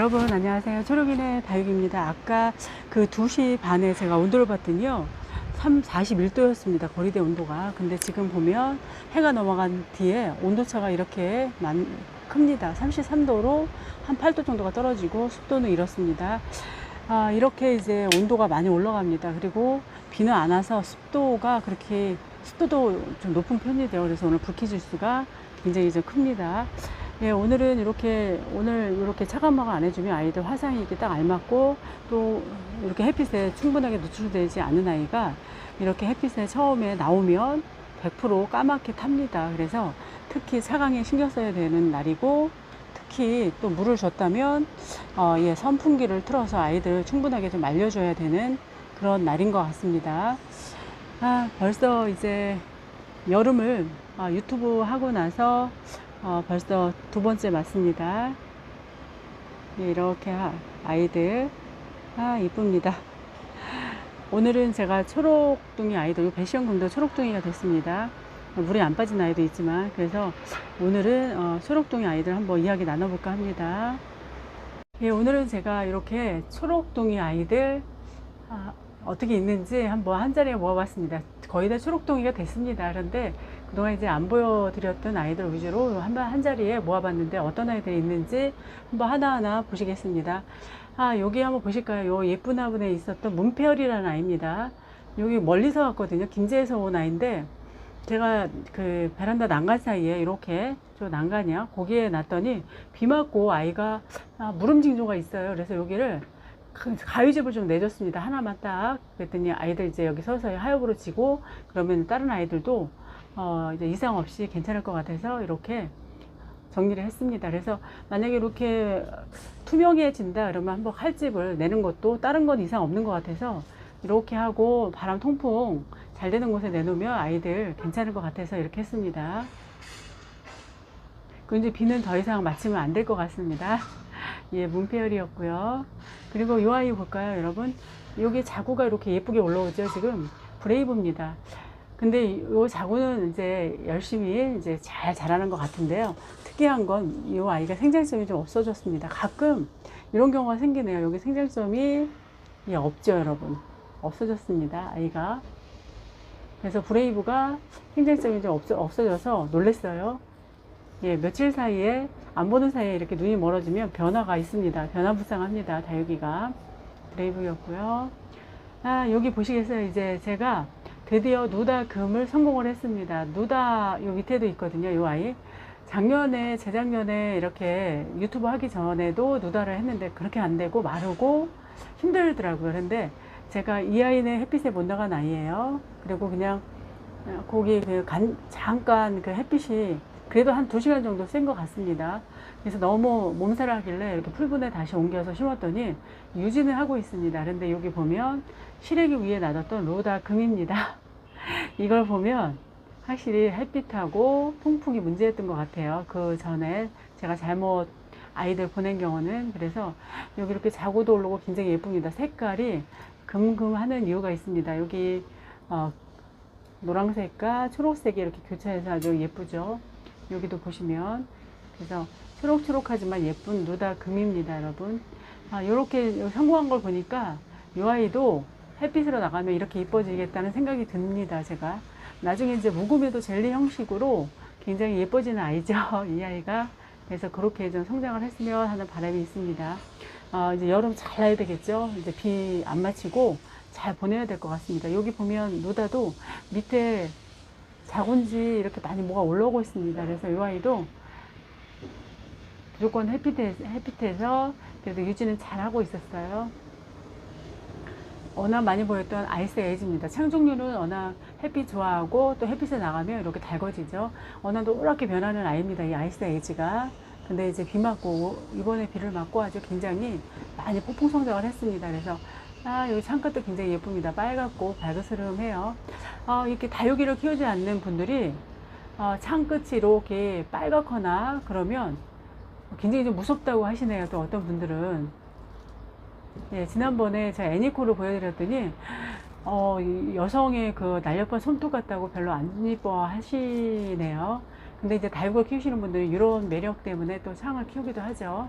여러분 안녕하세요. 초록이네 다육입니다. 아까 그 2시 반에 제가 온도를 봤더니요. 3, 41도였습니다. 거리대 온도가. 근데 지금 보면 해가 넘어간 뒤에 온도차가 이렇게 많, 큽니다. 33도로 한 8도 정도가 떨어지고 습도는 이렇습니다. 아, 이렇게 이제 온도가 많이 올라갑니다. 그리고 비는 안 와서 습도가 그렇게 습도도 좀 높은 편이돼요. 그래서 오늘 불쾌지수가 굉장히 좀 큽니다. 예, 오늘은 이렇게, 오늘 이렇게 차가마가 안 해주면 아이들 화상이 이렇게 딱 알맞고 또 이렇게 햇빛에 충분하게 노출되지 않은 아이가 이렇게 햇빛에 처음에 나오면 100% 까맣게 탑니다. 그래서 특히 차강에 신경 써야 되는 날이고 특히 또 물을 줬다면 어, 예, 선풍기를 틀어서 아이들 충분하게 좀 말려줘야 되는 그런 날인 것 같습니다. 아, 벌써 이제 여름을 아, 유튜브 하고 나서 어, 벌써 두 번째 맞습니다. 예, 이렇게 아- 아이들 아 이쁩니다. 오늘은 제가 초록둥이 아이들 배시연금도 초록둥이가 됐습니다. 물이 안 빠진 아이도 있지만 그래서 오늘은 어, 초록둥이 아이들 한번 이야기 나눠볼까 합니다. 예, 오늘은 제가 이렇게 초록둥이 아이들 아, 어떻게 있는지 한번 한 자리에 모아봤습니다. 거의 다 초록둥이가 됐습니다. 그런데 그동안 이제 안 보여드렸던 아이들 위주로 한, 번- 한 자리에 모아봤는데 어떤 아이들이 있는지 한번 하나하나 보시겠습니다. 아, 여기 한번 보실까요? 요 예쁜 화분에 있었던 문페어리라는 아이입니다. 여기 멀리서 왔거든요. 김제에서 온 아이인데 제가 그 베란다 난간 사이에 이렇게 저 난간이야. 거기에 놨더니 비 맞고 아이가 아, 무름징조가 있어요. 그래서 여기를 그 가위집을 좀 내줬습니다. 하나만 딱. 그랬더니 아이들 이제 여기 서서히 하엽으로 지고 그러면 다른 아이들도 어, 이제 이상 없이 괜찮을 것 같아서 이렇게 정리를 했습니다. 그래서 만약에 이렇게 투명해진다 그러면 한번 칼집을 내는 것도 다른 건 이상 없는 것 같아서 이렇게 하고 바람 통풍 잘 되는 곳에 내놓으면 아이들 괜찮을 것 같아서 이렇게 했습니다. 그 이제 비는 더 이상 맞추면 안 될 것 같습니다. 예, 문페어리였고요. 그리고 이 아이 볼까요, 여러분? 여기 자구가 이렇게 예쁘게 올라오죠, 지금. 브레이브입니다. 근데 이 자구는 이제 열심히 이제 잘 자라는 것 같은데요. 특이한 건 이 아이가 생장점이 좀 없어졌습니다. 가끔 이런 경우가 생기네요. 여기 생장점이 예, 없죠, 여러분. 없어졌습니다, 아이가. 그래서 브레이브가 생장점이 좀 없어, 없어져서 놀랬어요. 예, 며칠 사이에 안 보는 사이에 이렇게 눈이 멀어지면 변화가 있습니다. 변화무쌍합니다. 다육이가 브레이브였고요. 아 여기 보시겠어요? 이제 제가 드디어 누다 금을 성공을 했습니다. 누다 요 밑에도 있거든요. 요 아이 작년에 재작년에 이렇게 유튜브 하기 전에도 누다를 했는데 그렇게 안 되고 마르고 힘들더라고요. 그런데 제가 이 아이는 햇빛에 못 나간 아이예요. 그리고 그냥 어, 거기 그 간, 잠깐 그 햇빛이 그래도 한 두 시간 정도 센것 같습니다. 그래서 너무 몸살을 하길래 이렇게 풀분에 다시 옮겨서 심었더니 유지는 하고 있습니다. 그런데 여기 보면 시래기 위에 놔뒀던 로다 금입니다. 이걸 보면 확실히 햇빛하고 통풍이 문제였던 것 같아요. 그 전에 제가 잘못 아이들 보낸 경우는 그래서 여기 이렇게 자고도 오르고 굉장히 예쁩니다. 색깔이 금금하는 이유가 있습니다. 여기 어, 노란색과 초록색이 이렇게 교차해서 아주 예쁘죠. 여기도 보시면 그래서 초록초록하지만 예쁜 누다 금입니다, 여러분. 아, 요렇게 성공한 걸 보니까 이 아이도 햇빛으로 나가면 이렇게 이뻐지겠다는 생각이 듭니다, 제가. 나중에 이제 묵음에도 젤리 형식으로 굉장히 예뻐지는 아이죠, 이 아이가. 그래서 그렇게 좀 성장을 했으면 하는 바람이 있습니다. 어, 이제 여름 잘 나야 되겠죠? 이제 비 안 맞히고 잘 보내야 될 것 같습니다. 여기 보면 누다도 밑에 자군지 이렇게 많이 뭐가 올라오고 있습니다. 그래서 이 아이도 무조건 햇빛에, 햇빛에서 그래도 유지는 잘 하고 있었어요. 워낙 많이 보였던 아이스 에이지입니다. 창종류는 워낙 햇빛 좋아하고 또 햇빛에 나가면 이렇게 달궈지죠. 워낙 노랗게 변하는 아이입니다. 이 아이스 에이지가. 근데 이제 비 맞고 이번에 비를 맞고 아주 굉장히 많이 폭풍 성장을 했습니다. 그래서 아 여기 창끝도 굉장히 예쁩니다. 빨갛고 발그스름해요. 아, 이렇게 다육이를 키우지 않는 분들이 어, 창끝이 이렇게 빨갛거나 그러면 굉장히 좀 무섭다고 하시네요. 또 어떤 분들은. 예, 지난번에 제가 애니코를 보여드렸더니, 어, 이 여성의 그 날렵한 손톱 같다고 별로 안 이뻐 하시네요. 근데 이제 다육을 키우시는 분들은 이런 매력 때문에 또 창을 키우기도 하죠.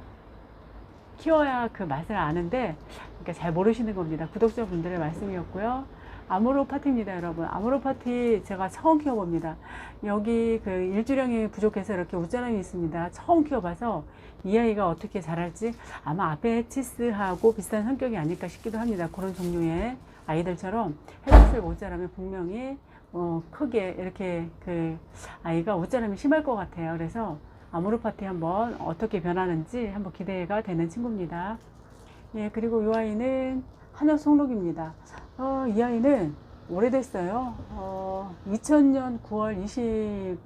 키워야 그 맛을 아는데 그러니까 잘 모르시는 겁니다. 구독자분들의 말씀이었고요. 아모로 파티입니다, 여러분. 아모로 파티 제가 처음 키워봅니다. 여기 그 일주량이 부족해서 이렇게 웃자람이 있습니다. 처음 키워봐서 이 아이가 어떻게 자랄지 아마 앞에 치스하고 비슷한 성격이 아닐까 싶기도 합니다. 그런 종류의 아이들처럼 헤드슬 옷자람이 분명히 어, 크게 이렇게 그 아이가 옷자람이 심할 것 같아요. 그래서 아모르 파티 한번 어떻게 변하는지 한번 기대가 되는 친구입니다. 예, 그리고 이 아이는 한엽 송록입니다. 어, 이 아이는 오래됐어요. 어, 2000년 9월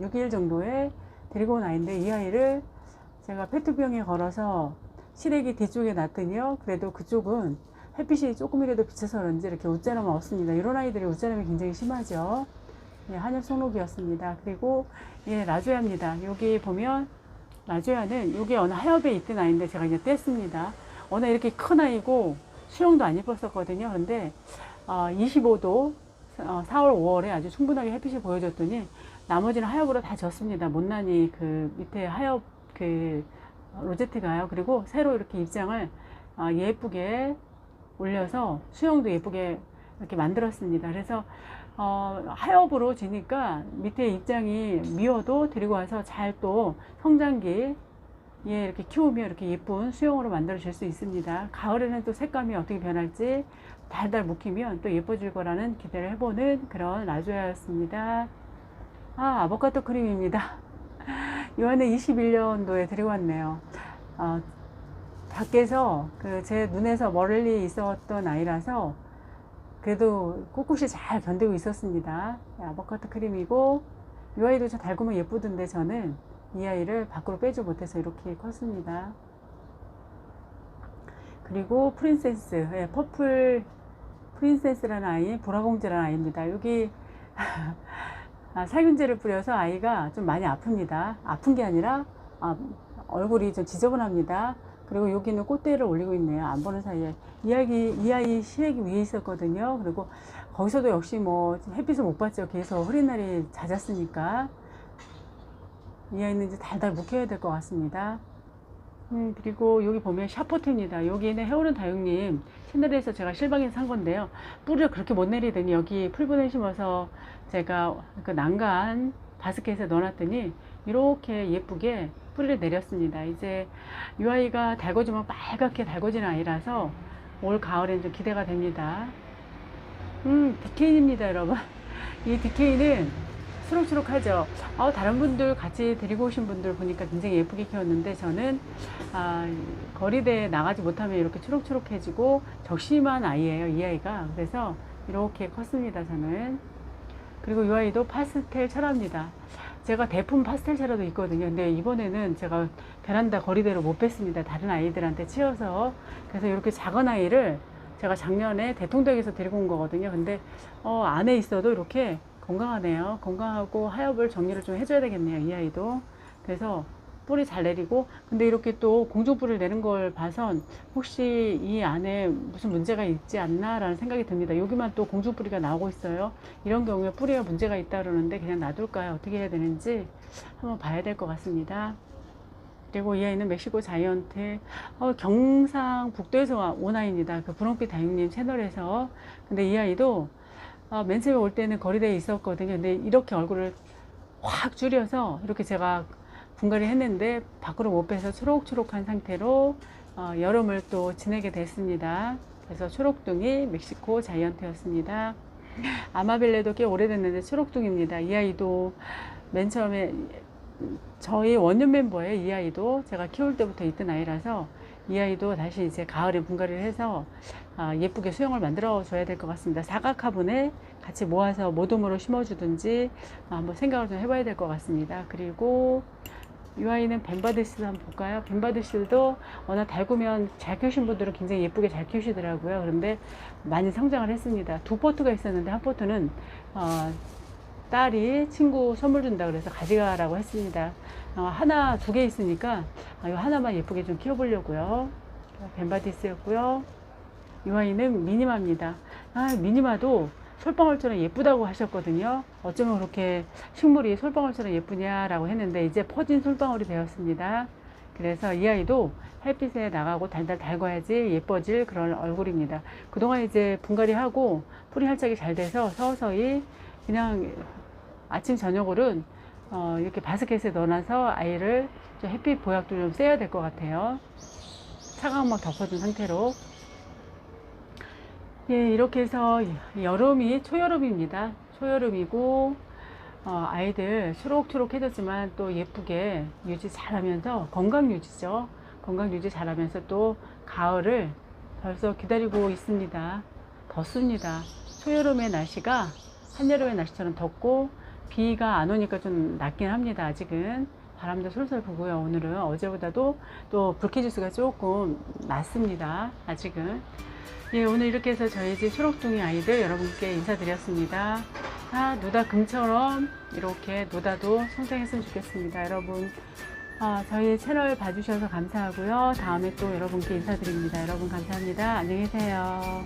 26일 정도에 데리고 온 아이인데 이 아이를 제가 페트병에 걸어서 시래기 뒤쪽에 놨더니요. 그래도 그쪽은 햇빛이 조금이라도 비쳐서 그런지 이렇게 웃자람은 없습니다. 이런 아이들이 웃자람이 굉장히 심하죠. 예, 한엽 송록이었습니다. 그리고 예, 라조야입니다. 여기 보면 라조야는 여기 어느 하엽에 있던 아이인데 제가 이제 뗐습니다. 어느 이렇게 큰 아이고 수영도 안 예뻤었거든요. 그런데 어, 25도 어, 4월, 5월에 아주 충분하게 햇빛이 보여줬더니 나머지는 하엽으로 다 졌습니다. 못난이 그 밑에 하엽 그 로제트가요. 그리고 새로 이렇게 입장을 어, 예쁘게 올려서 수영도 예쁘게 이렇게 만들었습니다. 그래서 어, 하엽으로 지니까 밑에 입장이 미워도 데리고 와서 잘 또 성장기 예, 이렇게 키우면 이렇게 예쁜 수영으로 만들어 줄수 있습니다. 가을에는 또 색감이 어떻게 변할지 달달 묵히면 또 예뻐질 거라는 기대를 해보는 그런 라조야였습니다. 아, 아보카도 크림입니다. 이번에 21년도에 데리고 왔네요. 어, 밖에서 그 제 눈에서 멀리 있었던 아이라서 그래도 꿋꿋이 잘 견디고 있었습니다. 네, 아보카도 크림이고 이 아이도 저 달구면 예쁘던데 저는 이 아이를 밖으로 빼지 못해서 이렇게 컸습니다. 그리고 프린세스, 예, 퍼플 프린세스라는 아이, 보라공주라는 아이입니다. 여기 아, 살균제를 뿌려서 아이가 좀 많이 아픕니다. 아픈 게 아니라 아, 얼굴이 좀 지저분합니다. 그리고 여기는 꽃대를 올리고 있네요. 안 보는 사이에. 이 아이, 이 아이 시래기 위에 있었거든요. 그리고 거기서도 역시 뭐 햇빛을 못 봤죠. 계속 흐린 날이 잦았으니까. 이 아이는 이제 달달 묵혀야 될 것 같습니다. 음, 그리고 여기 보면 샤포트입니다. 여기는 해오른 다육님 채널에서 제가 실방에서 산 건데요. 뿌리를 그렇게 못 내리더니 여기 풀분을 심어서 제가 그 난간 바스켓에 넣어놨더니 이렇게 예쁘게 뿌리를 내렸습니다. 이제 이 아이가 달궈지면 빨갛게 달궈지는 아이라서 올 가을엔 좀 기대가 됩니다. 음, 디케인입니다, 여러분. 이 디케인은 수록수록하죠. 어, 다른 분들 같이 데리고 오신 분들 보니까 굉장히 예쁘게 키웠는데 저는 아, 거리대에 나가지 못하면 이렇게 초록초록해지고 적심한 아이예요. 이 아이가. 그래서 이렇게 컸습니다. 저는. 그리고 이 아이도 파스텔 철화입니다. 제가 대품 파스텔 철화도 있거든요. 근데 이번에는 제가 베란다 거리대로 못 뺐습니다. 다른 아이들한테 치여서. 그래서 이렇게 작은 아이를 제가 작년에 대통령에서 데리고 온 거거든요. 근데 어, 안에 있어도 이렇게 건강하네요. 건강하고 하엽을 정리를 좀 해줘야 되겠네요. 이 아이도. 그래서 뿌리 잘 내리고 근데 이렇게 또 공중뿌리를 내는 걸 봐선 혹시 이 안에 무슨 문제가 있지 않나 라는 생각이 듭니다. 여기만 또 공중뿌리가 나오고 있어요. 이런 경우에 뿌리에 문제가 있다 그러는데 그냥 놔둘까요? 어떻게 해야 되는지 한번 봐야 될 것 같습니다. 그리고 이 아이는 멕시코 자이언트 어, 경상 북도에서 온 아이입니다. 그 분홍빛 다육님 채널에서. 근데 이 아이도 어, 맨 처음에 올 때는 거리대에 있었거든요. 근데 이렇게 얼굴을 확 줄여서 이렇게 제가 분갈이 했는데 밖으로 못 빼서 초록초록한 상태로 어, 여름을 또 지내게 됐습니다. 그래서 초록둥이 멕시코 자이언트였습니다. 아마벨레도 꽤 오래됐는데 초록둥입니다. 이 아이도 맨 처음에 저희 원년 멤버의 이 아이도 제가 키울 때부터 있던 아이라서 이 아이도 다시 이제 가을에 분갈이를 해서 아, 예쁘게 수영을 만들어 줘야 될 것 같습니다. 사각 화분에 같이 모아서 모둠으로 심어주든지 아, 한번 생각을 좀 해봐야 될 것 같습니다. 그리고 이 아이는 벤바드시도 한번 볼까요? 벤바드시도 워낙 달구면 잘 키우신 분들은 굉장히 예쁘게 잘 키우시더라고요. 그런데 많이 성장을 했습니다. 두 포트가 있었는데 한 포트는 어, 딸이 친구 선물 준다 그래서 가져가라고 했습니다. 어, 하나, 두 개 있으니까 어, 이 하나만 예쁘게 좀 키워보려고요. 벤바디스였고요. 이 아이는 미니마입니다. 아, 미니마도 솔방울처럼 예쁘다고 하셨거든요. 어쩌면 그렇게 식물이 솔방울처럼 예쁘냐라고 했는데 이제 퍼진 솔방울이 되었습니다. 그래서 이 아이도 햇빛에 나가고 달달 달궈야지 예뻐질 그런 얼굴입니다. 그동안 이제 분갈이 하고 풀이 활짝이 잘 돼서 서서히 그냥 아침 저녁으로는 어, 이렇게 바스켓에 넣어놔서 아이를 좀 햇빛 보약도 좀 쐬야 될 것 같아요. 차가운 막 덮어준 상태로. 예, 이렇게 해서 여름이 초여름입니다. 초여름이고, 어, 아이들 초록초록해졌지만 또 예쁘게 유지 잘하면서 건강 유지죠. 건강 유지 잘하면서 또 가을을 벌써 기다리고 있습니다. 덥습니다. 초여름의 날씨가 한여름의 날씨처럼 덥고 비가 안 오니까 좀 낫긴 합니다. 아직은 바람도 솔솔 불고요. 오늘은 어제보다도 또 불쾌지수가 조금 낮습니다. 아직은. 예, 오늘 이렇게 해서 저희 집 초록둥이 아이들 여러분께 인사드렸습니다. 아, 누다 금처럼 이렇게 누다도 성장했으면 좋겠습니다. 여러분, 아, 저희 채널 봐주셔서 감사하고요. 다음에 또 여러분께 인사드립니다. 여러분 감사합니다. 안녕히 계세요.